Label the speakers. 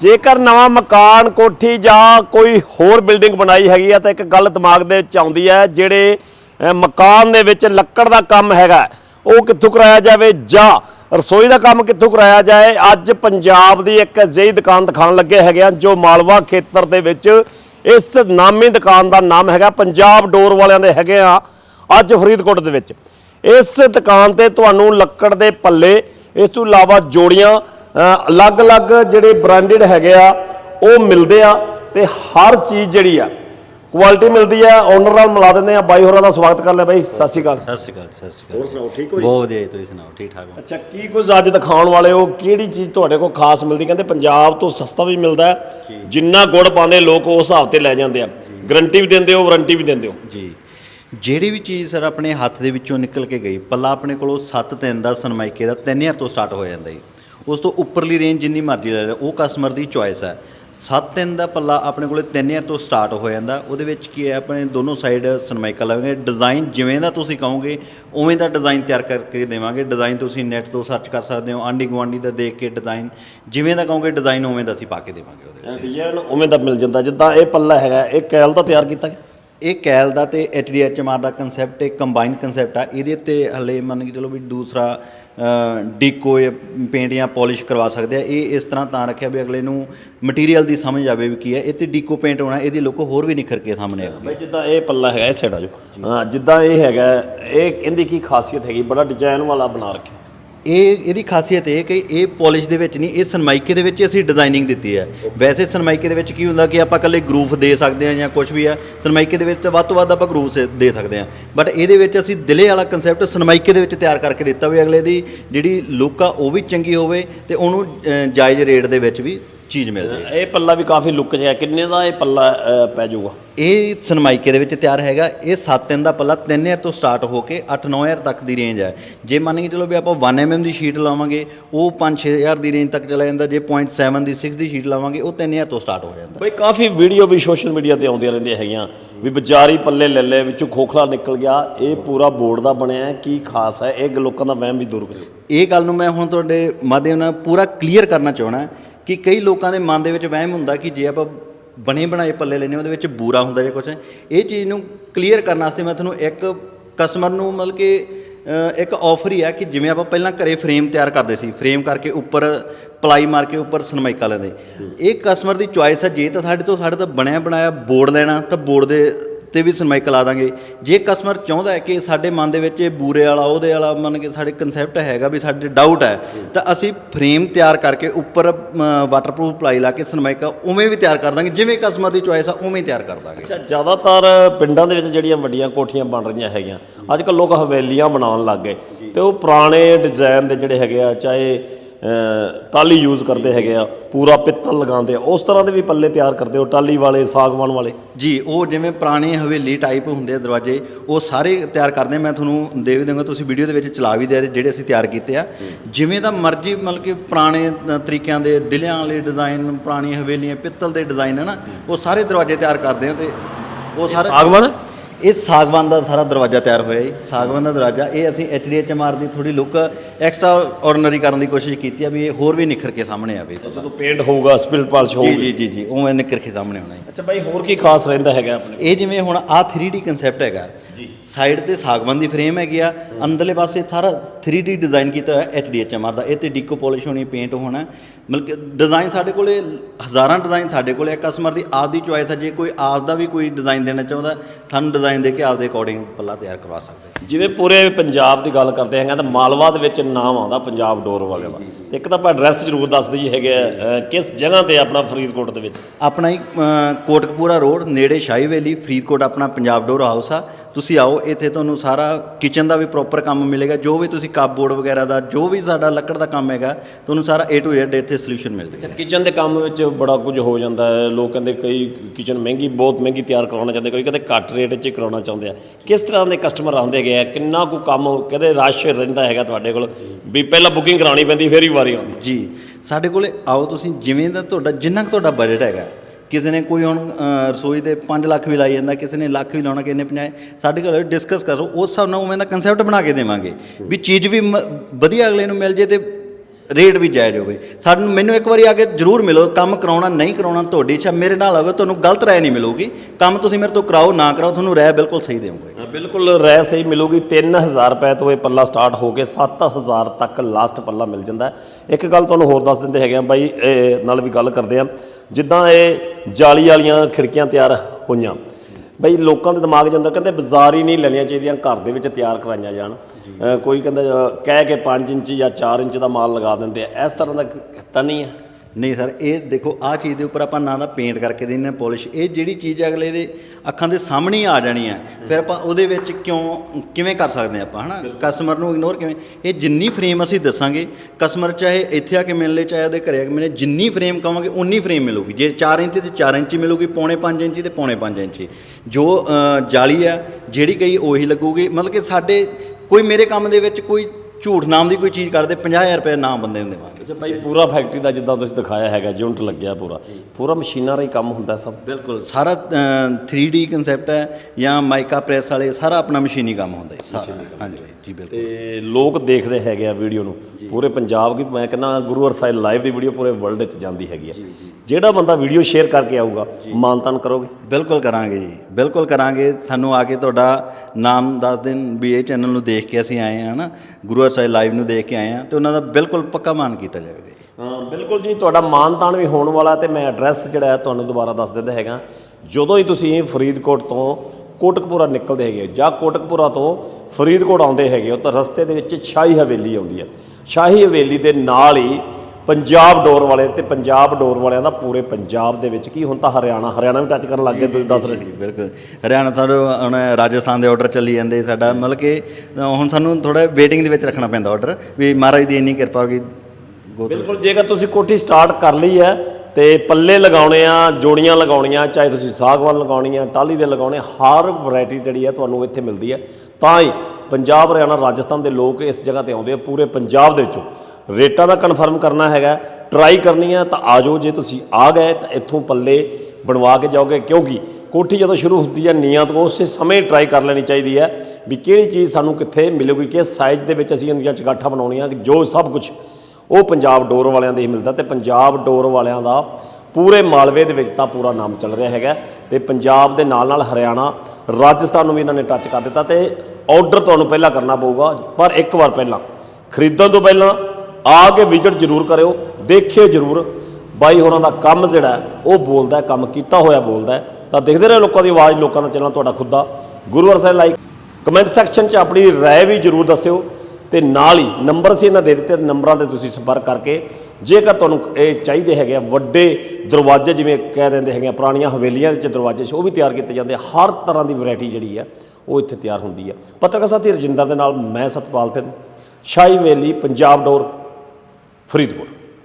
Speaker 1: ਜੇਕਰ ਨਵਾਂ ਮਕਾਨ, ਕੋਠੀ ਜਾਂ ਕੋਈ ਹੋਰ ਬਿਲਡਿੰਗ ਬਣਾਈ ਹੈਗੀ ਆ ਤਾਂ ਇੱਕ ਗੱਲ ਦਿਮਾਗ ਦੇ ਵਿੱਚ ਆਉਂਦੀ ਹੈ, ਜਿਹੜੇ ਮਕਾਨ ਦੇ ਵਿੱਚ ਲੱਕੜ ਦਾ ਕੰਮ ਹੈਗਾ, ਉਹ ਕਿੱਥੋਂ ਕਰਾਇਆ ਜਾਵੇ ਜਾਂ ਰਸੋਈ ਦਾ ਕੰਮ ਕਿੱਥੋਂ ਕਰਾਇਆ ਜਾਏ? ਅੱਜ ਪੰਜਾਬ ਦੀ ਇੱਕ ਅਜਿਹੀ ਦੁਕਾਨ ਦਿਖਾਉਣ ਲੱਗੇ ਹੈਗੇ ਆ ਜੋ ਮਾਲਵਾ ਖੇਤਰ ਦੇ ਵਿੱਚ ਇਸ ਨਾਮੀ ਦੁਕਾਨ ਦਾ ਨਾਮ ਹੈਗਾ, ਪੰਜਾਬ ਡੋਰ ਵਾਲਿਆਂ ਦੇ ਹੈਗੇ ਆ, ਅੱਜ ਫਰੀਦਕੋਟ ਦੇ ਵਿੱਚ। ਇਸ ਦੁਕਾਨ ਤੇ ਤੁਹਾਨੂੰ ਲੱਕੜ ਦੇ ਪੱਲੇ, ਇਸ ਤੋਂ ਇਲਾਵਾ ਜੋੜੀਆਂ ਅਲੱਗ-ਅਲੱਗ ਜਿਹੜੇ ਬ੍ਰਾਂਡਡ ਹੈਗੇ ਆ ਉਹ ਮਿਲਦੇ ਆ ਤੇ ਹਰ ਚੀਜ਼ ਜਿਹੜੀ ਆ ਕੁਆਲਿਟੀ ਮਿਲਦੀ ਆ ਓਨਰ ਨਾਲ ਮਿਲਾ ਦਿੰਦੇ ਆ ਬਾਈ ਹੋਰਾਂ ਦਾ ਸਵਾਗਤ ਕਰ ਲਿਆ ਬਾਈ ਸਤਿ ਸ਼੍ਰੀ ਅਕਾਲ।
Speaker 2: ਸਤਿ ਸ਼੍ਰੀ ਅਕਾਲ ਸਤਿ ਸ਼੍ਰੀ ਅਕਾਲ।
Speaker 1: ਹੋਰ ਸੁਣਾਓ ਠੀਕ ਹੋ ਜੀ?
Speaker 2: ਬਹੁਤ ਵਧੀਆ ਜੀ ਤੁਸੀਂ ਸੁਣਾਓ ਠੀਕ ਠਾਕ ਹੋ?
Speaker 1: ਅੱਛਾ ਕੀ ਕੁਝ ਅੱਜ ਦਿਖਾਉਣ ਵਾਲੇ ਹੋ? ਕਿਹੜੀ ਚੀਜ਼ ਤੁਹਾਡੇ ਕੋਲ ਖਾਸ ਮਿਲਦੀ? ਕਹਿੰਦੇ ਪੰਜਾਬ ਤੋਂ ਸਸਤਾ ਵੀ ਮਿਲਦਾ ਹੈ। ਜਿੰਨਾ ਗੁੜ ਪਾਉਂਦੇ ਲੋਕ ਉਸ ਹਿਸਾਬ ਤੇ ਲੈ ਜਾਂਦੇ ਆ। ਗਰੰਟੀ ਵੀ ਦਿੰਦੇ ਹੋ ਵਾਰੰਟੀ ਵੀ ਦਿੰਦੇ ਹੋ?
Speaker 2: ਜੀ। ਜਿਹੜੀ ਵੀ ਚੀਜ਼ ਸਰ ਆਪਣੇ ਹੱਥ ਦੇ ਵਿੱਚੋਂ ਨਿਕਲ ਕੇ ਗਈ ਪੱਲਾ ਆਪਣੇ ਕੋਲੋਂ 7 3 ਦਾ ਸਨਮਾਈਕੇ ਦਾ 3000 ਤੋਂ ਸਟਾਰਟ ਹੋ ਜਾਂਦਾ ਜੀ। ਉਸ ਤੋਂ ਉੱਪਰਲੀ ਰੇਂਜ ਜਿੰਨੀ ਮਰਜ਼ੀ ਲੈ ਲਓ ਉਹ ਕਸਟਮਰ ਦੀ ਚੁਆਇਸ ਹੈ। 7 3 ਦਾ ਪੱਲਾ ਆਪਣੇ ਕੋਲੇ 3000 ਤੋਂ ਸਟਾਰਟ ਹੋ ਜਾਂਦਾ। ਉਹਦੇ ਵਿੱਚ ਕੀ ਹੈ, ਆਪਣੇ ਦੋਨੋਂ ਸਾਈਡ ਸਨਮਾਈਕਾ ਲਾਵਾਂਗੇ ਡਿਜ਼ਾਈਨ ਜਿਵੇਂ ਦਾ ਤੁਸੀਂ ਕਹੋਗੇ, ਉਵੇਂ ਦਾ ਡਿਜ਼ਾਈਨ ਤਿਆਰ ਕਰਕੇ ਦੇਵਾਂਗੇ। ਡਿਜ਼ਾਈਨ ਤੁਸੀਂ ਨੈਟ ਤੋਂ ਸਰਚ ਕਰ ਸਕਦੇ ਹੋ, ਆਂਢੀ ਗੁਆਂਢੀ ਦਾ ਦੇਖ ਕੇ ਡਿਜ਼ਾਈਨ ਜਿਵੇਂ ਦਾ ਕਹੋਗੇ ਡਿਜ਼ਾਈਨ ਉਵੇਂ ਦਾ ਅਸੀਂ ਪਾ ਕੇ ਦੇਵਾਂਗੇ ਉਹਦੇ
Speaker 1: ਡਿਜ਼ਾਈਨ ਉਵੇਂ ਦਾ ਮਿਲ ਜਾਂਦਾ। ਜਿੱਦਾਂ ਇਹ ਪੱਲਾ ਹੈਗਾ, ਇਹ ਕੈਲ ਦਾ ਤਿਆਰ ਕੀਤਾ ਗਿਆ?
Speaker 2: ਇਹ ਕੈਲ ਦਾ ਤੇ ਐਚਡੀਐਚਐਮਆਰ ਦਾ ਕਨਸੈਪਟ ਇੱਕ ਕੰਬਾਈਨ ਕਨਸੈਪਟ ਆ। ਇਹਦੇ 'ਤੇ ਹਲੇ ਮੰਨ ਕੇ ਚਲੋ ਵੀ ਦੂਸਰਾ ਡੀਕੋ ਪੇਂਟ ਜਾਂ ਪਾਲਿਸ਼ ਕਰਵਾ ਸਕਦੇ ਆ। ਇਹ ਇਸ ਤਰ੍ਹਾਂ ਤਾਂ ਰੱਖਿਆ ਵੀ ਅਗਲੇ ਨੂੰ ਮਟੀਰੀਅਲ ਦੀ ਸਮਝ ਆਵੇ ਵੀ ਕੀ ਹੈ। ਇਹ ਤੇ ਡੀਕੋ ਪੇਂਟ ਹੋਣਾ, ਇਹਦੀ ਲੁੱਕ ਹੋਰ ਵੀ ਨਿਖਰ ਕੇ ਸਾਹਮਣੇ ਆਵੇ
Speaker 1: ਬਈ ਜਿੱਦਾਂ ਇਹ ਪੱਲਾ ਹੈਗਾ, ਇਹ ਸਾਈਡ ਆ ਜੋ। ਜਿੱਦਾਂ ਇਹ ਹੈਗਾ, ਇਹ, ਇਹਦੀ ਕੀ ਖਾਸੀਅਤ ਹੈਗੀ? ਬੜਾ ਡਿਜ਼ਾਈਨ ਵਾਲਾ ਬਣਾ ਰੱਖਿਆ।
Speaker 2: ਇਹ, ਇਹਦੀ ਖਾਸੀਅਤ ਇਹ ਕਿ ਇਹ ਪਾਲਿਸ਼ ਦੇ ਵਿੱਚ ਨਹੀਂ, ਇਹ ਸਨਮਾਈਕੇ ਦੇ ਵਿੱਚ ਹੀ ਅਸੀਂ ਡਿਜ਼ਾਈਨਿੰਗ ਦਿੱਤੀ ਹੈ। ਵੈਸੇ ਸਨਮਾਈਕੇ ਦੇ ਵਿੱਚ ਕੀ ਹੁੰਦਾ ਕਿ ਆਪਾਂ ਇਕੱਲੇ ਗਰੂਫ ਦੇ ਸਕਦੇ ਹਾਂ ਜਾਂ ਕੁਝ ਵੀ ਆ ਸਨਮਾਈਕੇ ਦੇ ਵਿੱਚ ਤਾਂ ਵੱਧ ਤੋਂ ਵੱਧ ਆਪਾਂ ਗਰੂਫ ਦੇ ਸਕਦੇ ਹਾਂ। ਬਟ ਇਹਦੇ ਵਿੱਚ ਅਸੀਂ ਦਿਲੇ ਵਾਲਾ ਕਨਸੈਪਟ ਸਨਮਾਈਕੇ ਦੇ ਵਿੱਚ ਤਿਆਰ ਕਰਕੇ ਦਿੱਤਾ ਵੀ ਅਗਲੇ ਦੀ, ਜਿਹੜੀ ਲੁੱਕ ਆ ਉਹ ਵੀ ਚੰਗੀ ਹੋਵੇ ਤੇ ਉਹਨੂੰ ਜਾਇਜ਼ ਰੇਟ ਦੇ ਵਿੱਚ ਵੀ ਚੀਜ਼ ਮਿਲ ਜਾਏ
Speaker 1: ਇਹ ਪੱਲਾ ਵੀ ਕਾਫੀ ਲੁੱਕ ਜਿਹਾ ਕਿੰਨੇ ਦਾ ਇਹ ਪੱਲਾ ਅ, ਪੈ ਜਾਊਗਾ?
Speaker 2: ਇਹ ਸਨਮਾਈਕੇ ਦੇ ਵਿੱਚ ਤਿਆਰ ਹੈਗਾ। ਇਹ 7 ਇੰਚ ਦਾ ਪੱਲਾ 3000 ਤੋਂ ਸਟਾਰਟ ਹੋ ਕੇ 8-9000 ਤੱਕ ਦੀ ਰੇਂਜ ਹੈ। ਜੇ ਮੰਨ ਕੇ ਚਲੋ ਵੀ ਆਪਾਂ 1 mm ਦੀ ਸ਼ੀਟ ਲਾਵਾਂਗੇ ਉਹ 5-6000 ਦੀ ਰੇਂਜ ਤੱਕ ਚਲਾ ਜਾਂਦਾ। ਜੇ 0.7 ਦੀ 6 ਦੀ ਸ਼ੀਟ ਲਾਵਾਂਗੇ ਉਹ 3000 ਤੋਂ ਸਟਾਰਟ ਹੋ ਜਾਂਦਾ।
Speaker 1: ਬਈ ਕਾਫੀ ਵੀਡੀਓ ਵੀ ਸੋਸ਼ਲ ਮੀਡੀਆ ਤੇ ਆਉਂਦੀਆਂ ਰਹਿੰਦੀਆਂ ਹੈਗੀਆਂ। ਵੀ ਵਿਚਾਰੀ ਪੱਲੇ ਲੈ ਲੈ ਵਿੱਚੋਂ ਖੋਖਲਾ ਨਿਕਲ ਗਿਆ। ਇਹ ਪੂਰਾ ਬੋਰਡ ਦਾ ਬਣਿਆ ਹੈ ਕੀ ਖਾਸ ਹੈ? ਇਹ ਲੋਕਾਂ ਦਾ ਵਹਿਮ ਵੀ ਦੂਰ ਕਰੇ
Speaker 2: ਇਹ ਗੱਲ ਨੂੰ ਮੈਂ ਹੁਣ ਤੁਹਾਡੇ ਮਾਧਿਅਮ ਨਾਲ ਪੂਰਾ ਕਲੀਅਰ ਕਰਨਾ ਚਾਹਣਾ ਕਿ ਕਈ ਲੋਕਾਂ ਦੇ ਮਨ ਦੇ ਵਿੱਚ ਵਹਿਮ ਹੁੰਦਾ ਕਿ ਜੇ ਆਪਾਂ ਬਣੇ ਬਣਾਏ ਪੱਲੇ ਲੈਨੇ ਉਹਦੇ ਵਿੱਚ ਬੂਰਾ ਹੁੰਦਾ ਜਾਂ ਕੁਝ ਇਹ ਚੀਜ਼ ਨੂੰ ਕਲੀਅਰ ਕਰਨ ਵਾਸਤੇ ਮੈਂ ਤੁਹਾਨੂੰ ਇੱਕ ਕਸਟਮਰ ਨੂੰ ਮਤਲਬ ਕਿ ਇੱਕ ਆਫਰ ਹੀ ਆ ਕਿ ਜਿਵੇਂ ਆਪਾਂ ਪਹਿਲਾਂ ਘਰੇ ਫਰੇਮ ਤਿਆਰ ਕਰਦੇ ਸੀ ਫਰੇਮ ਕਰਕੇ ਉੱਪਰ ਪਲਾਈ ਮਾਰ ਕੇ ਉੱਪਰ ਸਨਮਾਈਕਾ ਲੈਂਦੇ। ਇਹ ਕਸਟਮਰ ਦੀ ਚੁਆਇਸ ਹੈ ਜੇ ਤਾਂ ਸਾਡੇ ਤੋਂ ਸਾਡੇ ਤੋਂ ਬਣਿਆ ਬਣਾਇਆ ਬੋਰਡ ਲੈਣਾ ਤਾਂ ਬੋਰਡ ਦੇ ਤੇ ਵੀ ਸਨਮਾਈਕ ਲਾ ਦਾਂਗੇ। ਜੇ ਕਸਟਮਰ ਚਾਹੁੰਦਾ ਹੈ ਕਿ ਸਾਡੇ ਮਨ ਦੇ ਵਿੱਚ ਇਹ ਬੂਰੇ ਵਾਲਾ ਉਹਦੇ ਵਾਲਾ ਮੰਨ ਕੇ ਸਾਡੇ ਕਨਸੈਪਟ ਹੈਗਾ ਵੀ ਸਾਡੇ ਡਾਊਟ ਹੈ ਤਾਂ ਅਸੀਂ ਫਰੇਮ ਤਿਆਰ ਕਰਕੇ ਉੱਪਰ ਵਾਟਰਪ੍ਰੂਫ ਪਲਾਈ ਲਾ ਕੇ ਸਨਮਾਈਕਾ ਉਵੇਂ ਵੀ ਤਿਆਰ ਕਰ ਦਾਂਗੇ। ਜਿਵੇਂ ਕਸਟਮਰ ਦੀ ਚੁਆਇਸ ਆ ਉਵੇਂ ਹੀ ਤਿਆਰ ਕਰ ਦਾਂਗੇ।
Speaker 1: ਅੱਛਾ ਜ਼ਿਆਦਾਤਰ ਪਿੰਡਾਂ ਦੇ ਵਿੱਚ ਜਿਹੜੀਆਂ ਵੱਡੀਆਂ ਕੋਠੀਆਂ ਬਣ ਰਹੀਆਂ ਹੈਗੀਆਂ ਅੱਜ ਕੱਲ੍ਹ ਲੋਕ ਹਵੇਲੀਆਂ ਬਣਾਉਣ ਲੱਗ ਗਏ। ਤੇ ਉਹ ਪੁਰਾਣੇ ਡਿਜ਼ਾਈਨ ਦੇ ਜਿਹੜੇ ਹੈਗੇ ਆ ਚਾਹੇ ਟਾਲੀ ਯੂਜ਼ ਕਰਦੇ ਹੈਗੇ ਆ ਪੂਰਾ ਪਿੱਤਲ ਲਗਾਉਂਦੇ ਆ। ਉਸ ਤਰ੍ਹਾਂ ਦੇ ਵੀ ਪੱਲੇ ਤਿਆਰ ਕਰਦੇ ਹੋ ਟਾਲੀ ਵਾਲੇ ਸਾਗਵਾਨ ਵਾਲੇ?
Speaker 2: ਜੀ ਉਹ ਜਿਵੇਂ ਪੁਰਾਣੇ ਹਵੇਲੀ ਟਾਈਪ ਹੁੰਦੇ ਆ ਦਰਵਾਜ਼ੇ ਉਹ ਸਾਰੇ ਤਿਆਰ ਕਰਦੇ। ਮੈਂ ਤੁਹਾਨੂੰ ਦੇ ਵੀ ਦਊਂਗਾ ਤੁਸੀਂ ਵੀਡੀਓ ਦੇ ਵਿੱਚ ਚਲਾ ਵੀ ਦੇ ਜਿਹੜੇ ਅਸੀਂ ਤਿਆਰ ਕੀਤੇ ਆ। ਜਿਵੇਂ ਦਾ ਮਰਜ਼ੀ ਮਤਲਬ ਕਿ ਪੁਰਾਣੇ ਤਰੀਕਿਆਂ ਦੇ ਦਿਲਿਆਂ ਵਾਲੇ ਡਿਜ਼ਾਈਨ ਪੁਰਾਣੀਆਂ ਹਵੇਲੀਆਂ ਪਿੱਤਲ ਦੇ ਡਿਜ਼ਾਈਨ ਹੈ ਨਾ ਉਹ ਸਾਰੇ ਦਰਵਾਜ਼ੇ ਤਿਆਰ ਕਰਦੇ ਆ ਤੇ ਉਹ ਸਾਰੇ
Speaker 1: ਸਾਗਵਾਨ?
Speaker 2: ਇਹ ਸਾਗਵਾਨ ਦਾ ਸਾਰਾ ਦਰਵਾਜ਼ਾ ਤਿਆਰ ਹੋਇਆ ਜੀ। ਸਾਗਵਾਨ ਦਾ ਦਰਵਾਜ਼ਾ ਇਹ ਅਸੀਂ ਐਚਡੀਐਚਐਮਆਰ ਦੀ ਥੋੜੀ ਲੁੱਕ ਐਕਸਟਰਾ ਆਰਡੀਨਰੀ ਕਰਨ ਦੀ ਕੋਸ਼ਿਸ਼ ਕੀਤੀ ਆ ਵੀ ਇਹ ਹੋਰ ਵੀ ਨਿਖਰ ਕੇ ਸਾਹਮਣੇ ਆਵੇ।
Speaker 1: ਜਦੋਂ ਪੇਂਟ ਹੋਊਗਾ ਸਪਿਲ ਪਾਲਿਸ਼ ਹੋਊਗੀ।
Speaker 2: ਜੀ ਜੀ ਜੀ ਉਵੇਂ ਨਿਖਰ ਕੇ ਸਾਹਮਣੇ ਆਉਣਾ ਜੀ।
Speaker 1: ਅੱਛਾ ਬਾਈ ਹੋਰ ਕੀ ਖਾਸ ਰਹਿੰਦਾ ਹੈਗਾ ਆਪਣੇ
Speaker 2: ਇਹ ਜਿਵੇਂ ਹੁਣ ਆ 3D ਕਨਸੈਪਟ ਹੈਗਾ।
Speaker 1: ਜੀ।
Speaker 2: ਸਾਈਡ ਤੇ ਸਾਗਵਾਨ ਦੀ ਫਰੇਮ ਹੈਗੀ ਆ ਅੰਦਰਲੇ ਪਾਸੇ ਸਾਰਾ 3D ਡਿਜ਼ਾਈਨ ਕੀਤਾ ਹੋਇਆ HDHMR ਦਾ। ਇਹ ਤੇ ਡੀਕੋ ਪਾਲਿਸ਼ ਹੋਣੀ ਪੇਂਟ ਹੋਣਾ। ਮਤਲਬ ਕਿ ਡਿਜ਼ਾਈਨ ਸਾਡੇ ਕੋਲੇ ਹਜ਼ਾਰਾਂ ਡਿਜ਼ਾਈਨ ਸਾਡੇ ਕੋਲੇ ਕਸਟਮਰ ਦੀ ਆਪ ਦੀ ਚੁਆਇਸ ਹੈ ਜੇ ਕੋਈ ਆਪ ਦਾ ਵੀ ਕੋਈ ਡਿਜ਼ਾਈਨ ਦੇਣਾ ਚਾਹੁੰਦਾ ਸਾਨੂੰ ਡਿਜ਼ਾਈਨ ਦੇ ਕੇ ਆਪ ਦੇ ਅਕੋਰਡਿੰਗ ਪੱਲਾ ਤਿਆਰ ਕਰਵਾ ਸਕਦੇ
Speaker 1: ਜਿਵੇਂ ਪੂਰੇ ਪੰਜਾਬ ਦੀ ਗੱਲ ਕਰਦੇ ਹੈਗਾ ਤਾਂ ਮਾਲਵਾ ਦੇ ਵਿੱਚ ਨਾਮ ਆਉਂਦਾ ਪੰਜਾਬ ਡੋਰ ਵਾਲਿਆਂ ਦਾ। ਤੇ ਇੱਕ ਤਾਂ ਆਪਾਂ ਐਡਰੈਸ ਜ਼ਰੂਰ ਦੱਸ ਦਈਏ ਹੈਗੇ ਆ, ਅ, ਕਿਸ ਜਗ੍ਹਾ ਤੇ ਆਪਣਾ ਫਰੀਦਕੋਟ ਦੇ ਵਿੱਚ?
Speaker 2: ਆਪਣਾ ਹੀ ਅ, ਕੋਟਕਪੂਰਾ ਰੋਡ ਨੇੜੇ ਸ਼ਾਹੀ ਵੇਲੀ ਫਰੀਦਕੋਟ ਆਪਣਾ ਪੰਜਾਬ ਡੋਰ ਹਾਊਸ ਆ। ਤੁਸੀਂ ਆਓ ਇੱਥੇ ਤੁਹਾਨੂੰ ਸਾਰਾ ਕਿਚਨ ਦਾ ਵੀ ਪ੍ਰੋਪਰ ਕੰਮ ਮਿਲੇਗਾ। ਜੋ ਵੀ ਤੁਸੀਂ ਕਾਪਬੋਰਡ ਵਗੈਰਾ ਦਾ ਜੋ ਵੀ ਸਾਡਾ ਲੱਕੜ ਦਾ ਕੰਮ ਹੈਗਾ ਤੁਹਾਨੂੰ ਸਾਰਾ A to Z ਇੱਥੇ ਸੋਲੂਸ਼ਨ ਮਿਲ ਜਾਏਗਾ।
Speaker 1: ਕਿਚਨ ਦੇ ਕੰਮ ਵਿੱਚ ਬੜਾ ਕੁਝ ਹੋ ਜਾਂਦਾ ਹੈ। ਲੋਕ ਕਹਿੰਦੇ ਕਈ ਕਿਚਨ ਮਹਿੰਗੀ ਬਹੁਤ ਮਹਿੰਗੀ ਤਿਆਰ ਕਰਾਉਣਾ ਚਾਹੁੰਦੇ ਕੋਈ ਕਹਿੰਦੇ ਘੱਟ ਰੇਟ 'ਚ ਕਰਾਉਣਾ ਚਾਹੁੰਦੇ ਆ। ਕਿਸ ਤਰ੍ਹਾਂ ਦੇ ਕਸਟਮਰ ਆਉਂਦੇ ਗਏ ਆ? ਕਿੰਨਾ ਕੁ ਕੰਮ ਕਦੇ ਰਸ਼ ਰਹਿੰਦਾ ਹੈਗਾ ਤੁਹਾਡੇ ਕੋਲ? ਵੀ ਪਹਿਲਾਂ ਬੁਕਿੰਗ ਕਰਾਉਣੀ ਪੈਂਦੀ, ਫਿਰ ਹੀ ਵਾਰੀ ਆਉਂਦੀ।
Speaker 2: ਜੀ, ਸਾਡੇ ਕੋਲੇ ਆਓ ਤੁਸੀਂ, ਜਿਵੇਂ ਦਾ ਤੁਹਾਡਾ, ਜਿੰਨਾ ਕੁ ਤੁਹਾਡਾ ਬਜਟ ਹੈਗਾ। ਕਿਸੇ ਨੇ ਕੋਈ ਹੁਣ ਰਸੋਈ ਦੇ 5 ਲੱਖ ਵੀ ਲਾਈ ਜਾਂਦਾ, ਕਿਸੇ ਨੇ ਲੱਖ ਵੀ ਲਾਉਣਾ, ਕਿਸੇ ਨੇ 50 ਸਾਡੇ ਕੋਲ ਡਿਸਕਸ ਕਰੋ, ਉਸ ਹਿਸਾਬ ਨਾਲ ਉਵੇਂ ਦਾ ਕਨਸੈਪਟ ਬਣਾ ਕੇ ਦੇਵਾਂਗੇ। ਵੀ ਚੀਜ਼ ਵੀ ਮ- ਵਧੀਆ ਅਗਲੇ ਨੂੰ ਮਿਲ ਜੇ ਤੇ ਰੇਟ ਵੀ ਜਾਇਜ਼ ਹੋਵੇ। ਸਾਨੂੰ ਮੈਨੂੰ ਇੱਕ ਵਾਰੀ ਆ ਕੇ ਜਰੂਰ ਮਿਲੋ, ਕੰਮ ਕਰਾਉਣਾ, ਨਹੀਂ ਕਰਾਉਣਾ ਤੁਹਾਡੀ ਇੱਛਾ, ਮੇਰੇ ਨਾਲ ਆਵੇ ਤੁਹਾਨੂੰ ਗਲਤ ਰਾਏ ਨਹੀਂ ਮਿਲੂਗੀ, ਕੰਮ ਤੁਸੀਂ ਮੇਰੇ ਤੋਂ ਕਰਾਓ, ਨਾ ਕਰਾਓ, ਤੁਹਾਨੂੰ ਰਾਏ ਬਿਲਕੁਲ ਸਹੀ ਦੇਵਾਂਗੇ।
Speaker 1: ਬਿਲਕੁਲ ਰਹਿ ਸਹੀ ਮਿਲੂਗੀ 3000 ਰੁਪਏ ਤੋਂ ਇਹ ਪੱਲਾ ਸਟਾਰਟ ਹੋ ਕੇ 7000 ਤੱਕ ਲਾਸਟ ਪੱਲਾ ਮਿਲ ਜਾਂਦਾ ਇੱਕ ਗੱਲ ਤੁਹਾਨੂੰ ਹੋਰ ਦੱਸ ਦਿੰਦੇ ਹੈਗੇ ਆ ਬਾਈ, ਇਹ ਨਾਲ ਵੀ ਗੱਲ ਕਰਦੇ ਆ ਜਿੱਦਾਂ ਇਹ ਜਾਲੀ ਵਾਲੀਆਂ ਖਿੜਕੀਆਂ ਤਿਆਰ ਹੋਈਆਂ ਬਈ ਲੋਕਾਂ ਦੇ ਦਿਮਾਗ 'ਚ ਹੁੰਦਾ ਕਹਿੰਦੇ ਬਾਜ਼ਾਰ ਹੀ ਨਹੀਂ ਲੈਣੀਆਂ ਚਾਹੀਦੀਆਂ ਘਰ ਦੇ ਵਿੱਚ ਤਿਆਰ ਕਰਾਈਆਂ ਜਾਣ। ਅ, ਕੋਈ ਕਹਿੰਦਾ ਅ, ਕਹਿ ਕੇ 5 ਇੰਚ ਜਾਂ 4 ਇੰਚ ਦਾ ਮਾਲ ਲਗਾ ਦਿੰਦੇ ਆ। ਇਸ ਤਰ੍ਹਾਂ ਦਾ ਤਾਂ ਨਹੀਂ ਹੈ
Speaker 2: ਨਹੀਂ ਸਰ ਇਹ ਦੇਖੋ ਆਹ ਚੀਜ਼ ਦੇ ਉੱਪਰ ਆਪਾਂ ਨਾ ਤਾਂ ਪੇਂਟ ਕਰਕੇ ਦੇਣੀ ਪਾਲਿਸ਼ ਇਹ ਜਿਹੜੀ ਚੀਜ਼ ਅਗਲੇ ਦੇ ਅੱਖਾਂ ਦੇ ਸਾਹਮਣੇ ਆ ਜਾਣੀ ਹੈ ਫਿਰ ਆਪਾਂ ਉਹਦੇ ਵਿੱਚ ਕਿਉਂ ਕਿਵੇਂ ਕਰ ਸਕਦੇ ਹਾਂ ਆਪਾਂ ਹਨਾ? ਕਸਟਮਰ ਨੂੰ ਇਗਨੋਰ ਕਿਵੇਂ? ਇਹ ਜਿੰਨੀ ਫਰੇਮ ਅਸੀਂ ਦੱਸਾਂਗੇ ਕਸਟਮਰ ਚਾਹੇ ਇੱਥੇ ਆ ਕੇ ਮਿਲ ਲੇ ਚਾਹੇ ਉਹਦੇ ਘਰੇ ਆ ਕੇ ਮਿਲੇ ਜਿੰਨੀ ਫਰੇਮ ਕਹਾਂਗੇ ਉਨੀ ਫਰੇਮ ਮਿਲੂਗੀ। ਜੇ 4 ਇੰਚ ਤੇ 4 ਇੰਚ ਮਿਲੂਗੀ ਪੌਣੇ 5 ਇੰਚ ਤੇ ਪੌਣੇ 5 ਇੰਚ। ਜੋ ਜਾਲੀ ਆ ਜਿਹੜੀ ਕਈ ਉਹੀ ਲੱਗੂਗੀ। ਮਤਲਬ ਕਿ ਸਾਡੇ ਕੋਈ ਮੇਰੇ ਕੰਮ ਦੇ ਵਿੱਚ ਕੋਈ ਝੂਠ ਨਾਮ ਦੀ ਕੋਈ ਚੀਜ਼ ਕਰਦੇ 50000 ਰੁਪਏ ਨਾਮ ਬੰਦੇ ਨੂੰ ਦੇਵਾਂਗੇ।
Speaker 1: ਅੱਛਾ ਬਾਈ ਪੂਰਾ ਫੈਕਟਰੀ ਦਾ ਜਿੱਦਾਂ ਤੁਸੀਂ ਦਿਖਾਇਆ ਹੈਗਾ ਯੂਨਿਟ ਲੱਗਿਆ ਪੂਰਾ। ਪੂਰਾ ਮਸ਼ੀਨਾਂ ਦਾ ਹੀ ਕੰਮ ਹੁੰਦਾ ਸਭ।
Speaker 2: ਬਿਲਕੁਲ ਸਾਰਾ ਅ, 3D ਕਨਸੈਪਟ ਹੈ ਜਾਂ ਮਾਈਕਾ ਪ੍ਰੈਸ ਵਾਲੇ ਸਾਰਾ ਆਪਣਾ ਮਸ਼ੀਨੀ ਕੰਮ ਹੁੰਦਾ ਹੈ ਸਾਰਾ। ਹਾਂਜੀ ਜੀ ਬਿਲਕੁਲ।
Speaker 1: ਤੇ ਲੋਕ ਦੇਖਦੇ ਹੈਗੇ ਆ ਵੀਡੀਓ ਨੂੰ। ਪੂਰੇ ਪੰਜਾਬ ਕੀ ਮੈਂ ਕਹਿੰਦਾ ਗੁਰੂ ਅਰਸਾਈ ਲਾਈਵ ਦੀ ਵੀਡੀਓ ਪੂਰੇ ਵਰਲਡ ਵਿੱਚ ਜਾਂਦੀ ਹੈਗੀ ਆ। ਜਿਹੜਾ ਬੰਦਾ ਵੀਡੀਓ ਸ਼ੇਅਰ ਕਰਕੇ ਆਊਗਾ ਮਾਨਤਾਨ ਕਰੋਗੇ?
Speaker 2: ਬਿਲਕੁਲ ਕਰਾਂਗੇ ਜੀ ਬਿਲਕੁਲ ਕਰਾਂਗੇ। ਸਾਨੂੰ ਆ ਕੇ ਤੁਹਾਡਾ ਨਾਮ ਦੱਸ ਦੇਣ ਵੀ ਇਹ ਚੈਨਲ ਨੂੰ ਦੇਖ ਕੇ ਅਸੀਂ ਆਏ ਹਾਂ ਨਾ ਗੁਰੂ ਅਰਸਾਈ ਲਾਈਵ ਨੂੰ ਦੇਖ ਕੇ ਆਏ ਹਾਂ ਤੇ ਉਹਨਾਂ ਦਾ ਬਿਲਕੁਲ ਪੱਕਾ ਮਾਨ ਕੀਤਾ ਜਾਵੇਗਾ
Speaker 1: ਬਿਲਕੁਲ ਜੀ ਤੁਹਾਡਾ ਮਾਨਤਾਨ ਵੀ ਹੋਣ ਵਾਲਾ ਤੇ ਮੈਂ ਐਡਰੈਸ ਜਿਹੜਾ ਹੈ ਤੁਹਾਨੂੰ ਦੁਬਾਰਾ ਦੱਸ ਦਿੰਦਾ ਹੈਗਾ। ਜਦੋਂ ਹੀ ਤੁਸੀਂ ਫਰੀਦਕੋਟ ਤੋਂ ਕੋਟਕਪੂਰਾ ਨਿਕਲਦੇ ਹੈਗੇ ਜਾਂ ਕੋਟਕਪੂਰਾ ਤੋਂ ਫਰੀਦਕੋਟ ਆਉਂਦੇ ਹੈਗੇ ਹੋ ਤਾਂ ਰਸਤੇ ਦੇ ਵਿੱਚ ਸ਼ਾਹੀ ਹਵੇਲੀ ਆਉਂਦੀ ਹੈ। ਸ਼ਾਹੀ ਹਵੇਲੀ ਦੇ ਨਾਲ ਹੀ ਪੰਜਾਬ ਡੋਰ ਵਾਲੇ ਤੇ ਪੰਜਾਬ ਡੋਰ ਵਾਲਿਆਂ ਦਾ ਪੂਰੇ ਪੰਜਾਬ ਦੇ ਵਿੱਚ ਕੀ ਹੁਣ ਤਾਂ ਹਰਿਆਣਾ ਹਰਿਆਣਾ ਵੀ ਟੱਚ ਕਰਨ ਲੱਗ ਗਏ ਤੁਸੀਂ ਦੱਸ ਰਹੇ ਸੀ।
Speaker 2: ਬਿਲਕੁਲ। ਹਰਿਆਣਾ ਸਾਡੇ ਹੁਣ ਰਾਜਸਥਾਨ ਦੇ ਆਰਡਰ ਚੱਲੀ ਜਾਂਦੇ ਸਾਡਾ ਮਤਲਬ ਕਿ ਹੁਣ ਸਾਨੂੰ ਥੋੜਾ ਵੇਟਿੰਗ ਦੇ ਵਿੱਚ ਰੱਖਣਾ ਪੈਂਦਾ ਆਰਡਰ ਵੀ ਮਹਾਰਾਜ ਦੀ ਇੰਨੀ ਕਿਰਪਾ ਹੋਗੀ ਗੋ
Speaker 1: ਬਿਲਕੁਲ ਜੇਕਰ ਤੁਸੀਂ ਕੋਠੀ ਸਟਾਰਟ ਕਰ ਲਈ ਹੈ ਤੇ ਪੱਲੇ ਲਗਾਉਣੇ ਆ, ਜੋੜੀਆਂ ਲਗਾਉਣੀਆਂ, ਚਾਹੇ ਤੁਸੀਂ ਸਾਗਵਾਨ ਲਗਾਉਣੀ ਆ ਟਾਲੀ ਦੇ ਲਗਾਉਣੇ, ਹਰ ਵੈਰਾਈਟੀ ਜਿਹੜੀ ਹੈ ਤੁਹਾਨੂੰ ਇੱਥੇ ਮਿਲਦੀ ਹੈ ਤਾਂ ਹੀ ਪੰਜਾਬ, ਹਰਿਆਣਾ, ਰਾਜਸਥਾਨ ਦੇ ਲੋਕ ਇਸ ਜਗ੍ਹਾ ਤੇ ਆਉਂਦੇ ਆ, ਪੂਰੇ ਪੰਜਾਬ ਦੇ ਵਿੱਚੋਂ। ਰੇਟਾਂ ਦਾ ਕਨਫਰਮ ਕਰਨਾ ਹੈਗਾ ਟਰਾਈ ਕਰਨੀ ਹੈ ਤਾਂ ਆ ਜਾਓ, ਜੇ ਤੁਸੀਂ ਆ ਗਏ, ਤਾਂ ਇੱਥੋਂ ਪੱਲੇ ਬਣਵਾ ਕੇ ਜਾਓਗੇ, ਕਿਉਂਕਿ ਕੋਠੀ ਜਦੋਂ ਸ਼ੁਰੂ ਹੁੰਦੀ ਹੈ ਨੀਆਂ ਤੋਂ, ਉਸੇ ਸਮੇਂ ਟਰਾਈ ਕਰ ਲੈਣੀ ਚਾਹੀਦੀ ਹੈ ਵੀ ਕਿਹੜੀ ਚੀਜ਼ ਸਾਨੂੰ ਕਿੱਥੇ ਮਿਲੇਗੀ, ਕਿਸ ਸਾਈਜ਼ ਦੇ ਵਿੱਚ ਅਸੀਂ ਉਹਦੀਆਂ ਚਗਾਠਾਂ ਬਣਾਉਣੀਆਂ, ਜੋ ਸਭ ਕੁਝ ਉਹ ਪੰਜਾਬ ਡੋਰ ਵਾਲਿਆਂ ਦੇ ਹੀ ਮਿਲਦਾ ਤੇ ਪੰਜਾਬ ਡੋਰ ਵਾਲਿਆਂ ਦਾ ਪੂਰੇ ਮਾਲਵੇ ਦੇ ਵਿੱਚ ਤਾਂ ਪੂਰਾ ਨਾਮ ਚੱਲ ਰਿਹਾ ਹੈਗਾ ਤੇ ਪੰਜਾਬ ਦੇ ਨਾਲ ਨਾਲ ਹਰਿਆਣਾ, ਰਾਜਸਥਾਨ ਨੂੰ ਵੀ ਇਹਨਾਂ ਨੇ ਟੱਚ ਕਰ ਦਿੱਤਾ ਤੇ ਆਰਡਰ ਤੁਹਾਨੂੰ ਪਹਿਲਾਂ ਕਰਨਾ ਪਊਗਾ, ਪਰ ਇੱਕ ਵਾਰ ਪਹਿਲਾਂ, ਖਰੀਦਣ ਤੋਂ ਪਹਿਲਾਂ ਆ ਕੇ ਵਿਜ਼ਿਟ ਜ਼ਰੂਰ ਕਰਿਓ, ਦੇਖਿਓ ਜ਼ਰੂਰ, ਬਾਈ ਹੋਰਾਂ ਦਾ ਕੰਮ ਜਿਹੜਾ ਉਹ ਬੋਲਦਾ ਕੰਮ ਕੀਤਾ ਹੋਇਆ ਬੋਲਦਾ ਤਾਂ ਦੇਖਦੇ ਰਹੋ ਲੋਕਾਂ ਦੀ ਆਵਾਜ਼, ਲੋਕਾਂ ਦਾ ਚੈਨਲ ਤੁਹਾਡਾ ਖੁਦ ਦਾ ਗੁਰੂ ਅਰਸਾਂ ਲਾਈਕ ਕਮੈਂਟ ਸੈਕਸ਼ਨ 'ਚ ਆਪਣੀ ਰਾਏ ਵੀ ਜ਼ਰੂਰ ਦੱਸਿਓ ਤੇ ਨਾਲ ਹੀ ਨੰਬਰ ਸੀ ਇਹਨਾਂ ਦੇ ਦਿੱਤੇ ਨੰਬਰਾਂ ਤੇ ਤੁਸੀਂ ਸੰਪਰਕ ਕਰਕੇ ਜੇਕਰ ਤੁਹਾਨੂੰ ਇਹ ਚਾਹੀਦੇ ਹੈਗੇ ਆ ਵੱਡੇ ਦਰਵਾਜ਼ੇ, ਜਿਵੇਂ ਕਹਿ ਦਿੰਦੇ ਹੈਗੇ ਆ ਪੁਰਾਣੀਆਂ ਹਵੇਲੀਆਂ ਦੇ ਵਿੱਚ ਦਰਵਾਜ਼ੇ ਸੀ, ਉਹ ਵੀ ਤਿਆਰ ਕੀਤੇ ਜਾਂਦੇ ਹਰ ਤਰ੍ਹਾਂ ਦੀ ਵੈਰਾਈਟੀ ਜਿਹੜੀ ਹੈ ਉਹ ਇੱਥੇ ਤਿਆਰ ਹੁੰਦੀ ਹੈ ਪੱਤਰਕਾਰ ਸਾਥੀ ਰਜਿੰਦਰ ਦੇ ਨਾਲ ਮੈਂ ਸਤਪਾਲ ਸਿੰਘ ਸ਼ਾਹੀ ਵੇਲੀ ਪੰਜਾਬ ਡੋਰ, ਫਰੀਦਕੋਟ।